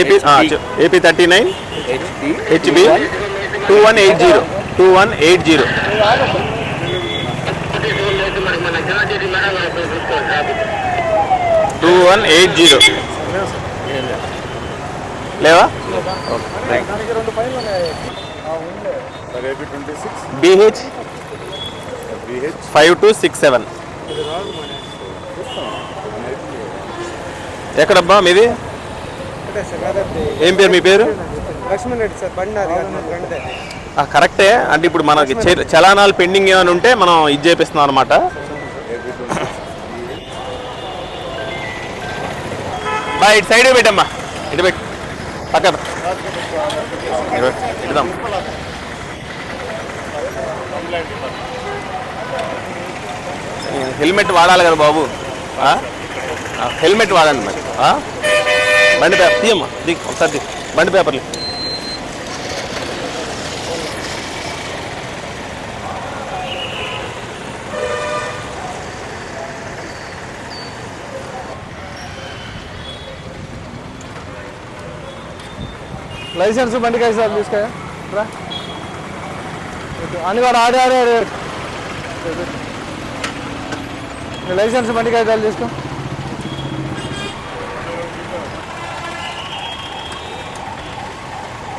AP AP thirty nine HB two one eight zero two one eight zero. Two one eight zero. లేవా? BH five two six seven. ఎక్కడబ్బా మీది? ఏం పేరు మీ పేరు? Laxman Reddy sir బండి నాది కాదు, మాది బండిదే. ఆ, కరెక్టే. అంటే ఇప్పుడు మనకి చే- చలానాలు పెండింగ్ ఏమైనా ఉంటే మనం ఇది చేపిస్తున్నాం అనమాట బా ఇటు సైడ్ పెట్టమ్మా. ఇటు పెట్టు. పక్కన. ఇటు పెట్టు, ఇటుదాం. హెల్మెట్ వాడాలి కదా బాబు. ఆ? ఆ, హెల్మెట్ వాడండి మరి. ఆ? బండి పేపర్ తీయమ్మా దీ ఒకసారి దీ బండి పేపర్లు. లైసెన్స్ బండి కాయ సార్ తీసుకోరా. అని కూడా ఆడే ఆడే లైసెన్స్ బండి కాగితాలు తీసుకో.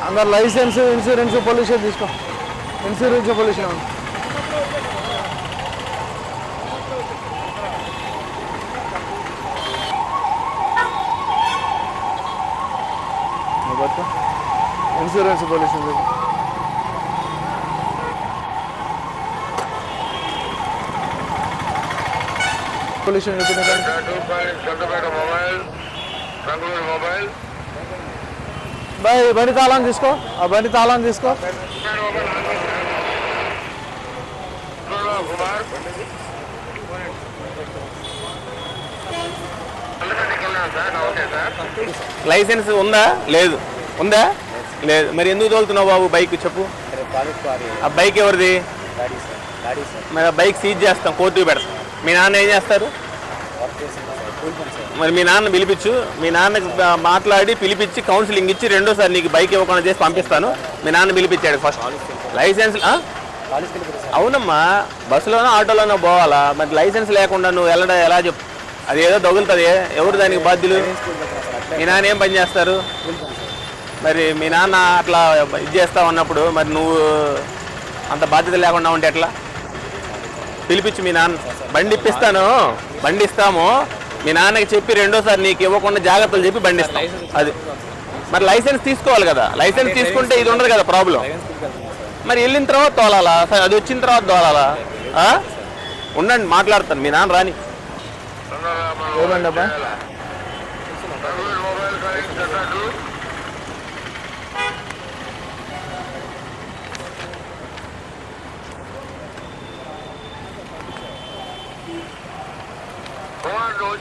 అందరు లైసెన్స్ ఇన్సూరెన్స్ పొల్యూషన్ తీసుకో ఇన్సూరెన్స్ పొల్యూషన్ అవును ఇన్సూరెన్స్ పొల్యూషన్ తీసుకో పొల్యూషన్ చెప్పిన Chandrapeta mobile Bengaluru mobile boy బండి తాళం తీసుకో ఆ బండి తాళం తీసుకో లైసెన్స్ ఉందా? లేదు. ఉందా? లేదు. మరి ఎందుకు తోలుతున్నావు బాబు బైక్? చెప్పు. ఆ బైక్ ఎవరిది? మరి ఆ బైక్ సీజ్ చేస్తాం కోర్టుకు పెడతాం. మీ నాన్న ఏం చేస్తారు? మరి మీ నాన్న పిలిపించు. మీ నాన్నకి మాట్లాడి పిలిపించి కౌన్సిలింగ్ ఇచ్చి రెండోసారి నీకు బైక్ ఇవ్వకుండా చేసి పంపిస్తాను. మీ నాన్న పిలిపించాడు ఫస్ట్ లైసెన్స్ అవునమ్మా బస్సులోనో ఆటోలోనో పోవాలా? మరి లైసెన్స్ లేకుండా నువ్వు వెళ్ళడం ఎలా చెప్పు? అది ఏదో తగులుతుంది. ఎవరు దానికి బాధ్యులు? మీ నాన్న ఏం పని చేస్తారు? మరి మీ నాన్న అట్లా ఇది చేస్తా ఉన్నప్పుడు మరి నువ్వు అంత బాధ్యత లేకుండా ఉంటే ఎట్లా? పిలిపించి మీ నాన్న. బండి ఇప్పిస్తాను. బండి ఇస్తాము. మీ నాన్నకి చెప్పి రెండోసారి నీకు ఇవ్వకుండా జాగ్రత్తలు చెప్పి బండి ఇస్తాం అది. మరి లైసెన్స్ తీసుకోవాలి కదా. లైసెన్స్ తీసుకుంటే ఇది ఉండదు కదా ప్రాబ్లం మరి వెళ్ళిన తర్వాత తోలాలా? సరే, అది వచ్చిన తర్వాత తోలాలా? ఆ? ఉండండి మాట్లాడతాను. మీ నాన్న రాని. ఏమండి అబ్బా?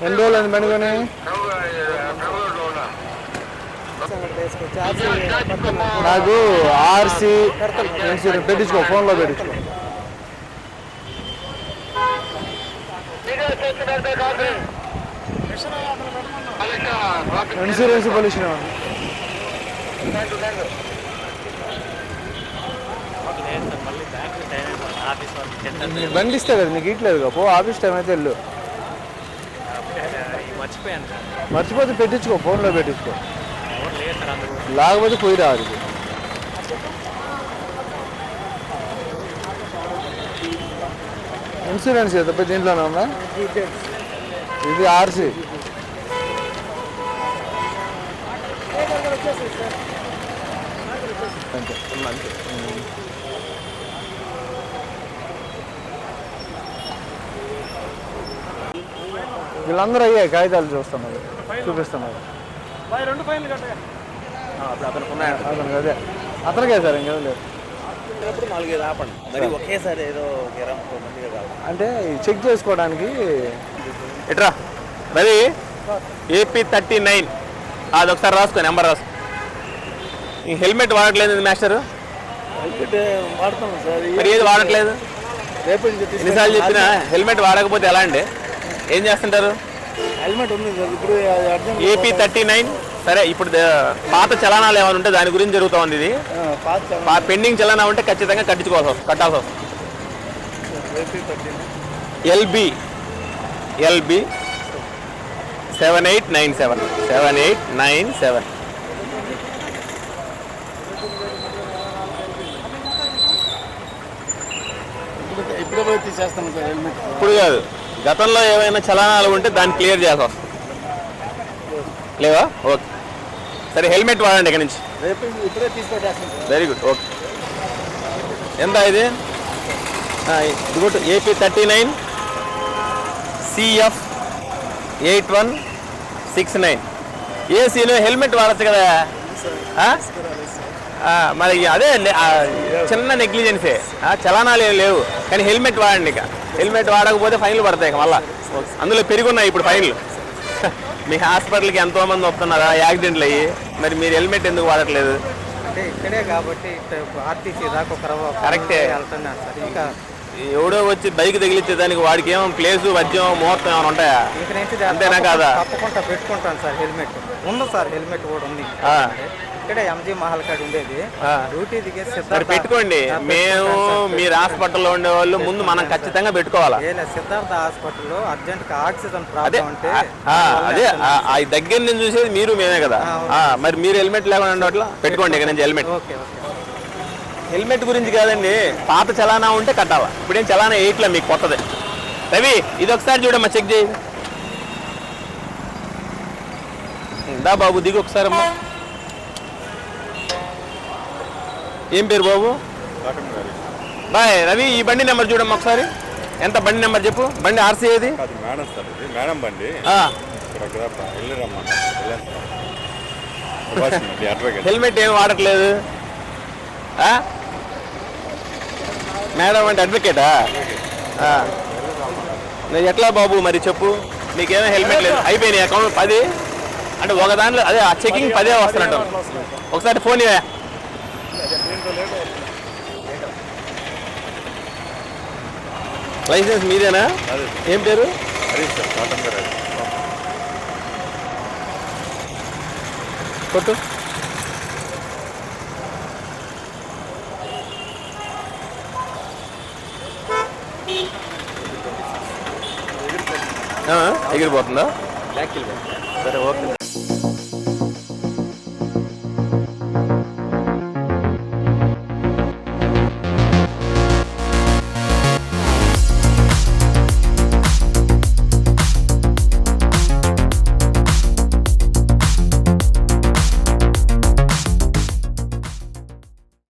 ఎన్ని రోజులు అయింది బండి కొని? నాకు ఆర్సీ ఇన్సూరెన్స్ పెట్టించుకో ఫోన్లో పెట్టించుకో. ఇన్సూరెన్స్ పొల్యూషన్ బండి ఇస్తే కదా నీకు ఇట్లేదు పో ఆఫీస్ టైం అయితే వెళ్ళు. మర్చిపోయాను సార్. మర్చిపోతే పెట్టించుకో ఫోన్లో పెట్టించుకో. ఎవరు లేదు సార్ అందుకు. లేకపోతే పోయి రాదు ఇన్సూరెన్స్ తప్ప దీంట్లోనే ఉందా? ఇది ఆర్సీ. అంతే. వీళ్ళందరూ అయ్యాయి కాగితాలు చూస్తున్నారు. చూపిస్తున్నారు. అతనికి అదే. అతనికే సార్ ఇంకేం లేదు. అంటే చెక్ చేసుకోవడానికి ఎట్రా రవి ఏపీ థర్టీ నైన్ అది ఒకసారి రాసుకో నెంబర్ రాసుకో. ఈ హెల్మెట్ వాడట్లేదు మాస్టర్? హెల్మెట్ వాడుతున్నాం సార్. మరి ఏది వాడట్లేదు? రేపు ఎన్నిసార్లు చెప్పినా హెల్మెట్ వాడకపోతే ఎలా అండి? ఏం చేస్తుంటారు? హెల్మెట్ ఉంది సార్ ఇప్పుడు ఏపీ థర్టీ నైన్? సరే ఇప్పుడు పాత చలనాలు ఏమైనా ఉంటే దాని గురించి జరుగుతూ ఉంది ఇది. పెండింగ్ చలనా ఉంటే ఖచ్చితంగా కట్టించుకోవాల్సి కట్టాల్సి వస్తుంది. LB LB seven eight nine seven seven eight nine seven. ఇప్పుడు కాదు. గతంలో ఏమైనా చలనాలు ఉంటే దాన్ని క్లియర్ చేయాల్సి లేవా? ఓకే. సరే హెల్మెట్ వాడండి ఇక్కడ నుంచి. వెరీ గుడ్ ఓకే ఎంత ఇది? Good AP thirty nine CF eight one six nine. ఏసీలో హెల్మెట్ వాడచ్చు కదా. మరి అదే చిన్న నెగ్లిజెన్సే. ఆ, చలానాలు ఏం లేవు. కానీ హెల్మెట్ వాడండి ఇక. హెల్మెట్ వాడకపోతే ఫైన్లు పడతాయి ఇక మళ్ళా. అందులో పెరుగున్నాయి ఇప్పుడు ఫైన్లు. మీ హాస్పిటల్కి ఎంతో మంది వస్తున్నారా? యాక్సిడెంట్లు అయ్యి. మరి మీరు హెల్మెట్ ఎందుకు వాడట్లేదు? అంటే ఇక్కడే కాబట్టి ఆర్టీసీ దాకా కరెక్టే. సార్. ఇంకా ఎవడో వచ్చి బైక్ తగిలిచ్చే దానికి వాడికి ఏమో ప్లేసు వద్యం ముహూర్తం ఏమైనా ఉంటాయా? అంతేనా కాదా? తప్పకుండా పెట్టుకుంటాను సార్ హెల్మెట్. ఉంది సార్ హెల్మెట్ కూడా ఉంది. ఇక్కడే ఎంజీ మహల్ కాడ ఉండేది. డ్యూటీ దిగే మరి సిద్ధార్థ పెట్టుకోండి. మేము మీరు హాస్పిటల్లో ఉండే వాళ్ళు ముందు మనం ఖచ్చితంగా పెట్టుకోవాలా? ఏ సిద్ధార్థ హాస్పిటల్లో అర్జెంట్ ఆక్సిజన్ అదే ప్రాబ్లం ఉంటే అదే దగ్గర నుంచి చూసేది మీరు మేమే కదా. మరి మీరు హెల్మెట్ లేకుండా ఉండట్లా పెట్టుకోండి. ఇక్కడ నుంచి హెల్మెట్. Okay okay. హెల్మెట్ గురించి కాదండి పాత చలానా ఉంటే కట్టాలా? ఇప్పుడేం చలానా ఎయిట్లో మీకు కొత్తది. రవి ఇది ఒకసారి చూడమ్మా చెక్ చేయి. దా బాబు దిగు ఒకసారి అమ్మా ఏం పేరు బాబు? బాయ్ రవి ఈ బండి నెంబర్ చూడమ్మా ఒకసారి. ఎంత బండి నెంబర్ చెప్పు? బండి ఆర్సీ ఏది? మేడం సార్ ఇది మేడం బండి. హెల్మెట్ ఏం వాడట్లేదు? మేడం అంటే అడ్వకేటా. మరి ఎట్లా బాబు మరి చెప్పు? నీకేమో హెల్మెట్ లేదు? అయిపోయినాయి అకౌంట్ పది? అంటే ఒక దాంట్లో అదే ఆ చెకింగ్ పదే వస్తున్నట్టు ఒకసారి ఫోన్ లైసెన్స్ మీదేనా? ఏం పేరు? కొట్టు. ఎగిరిపోతుందా? సరే ఓకే.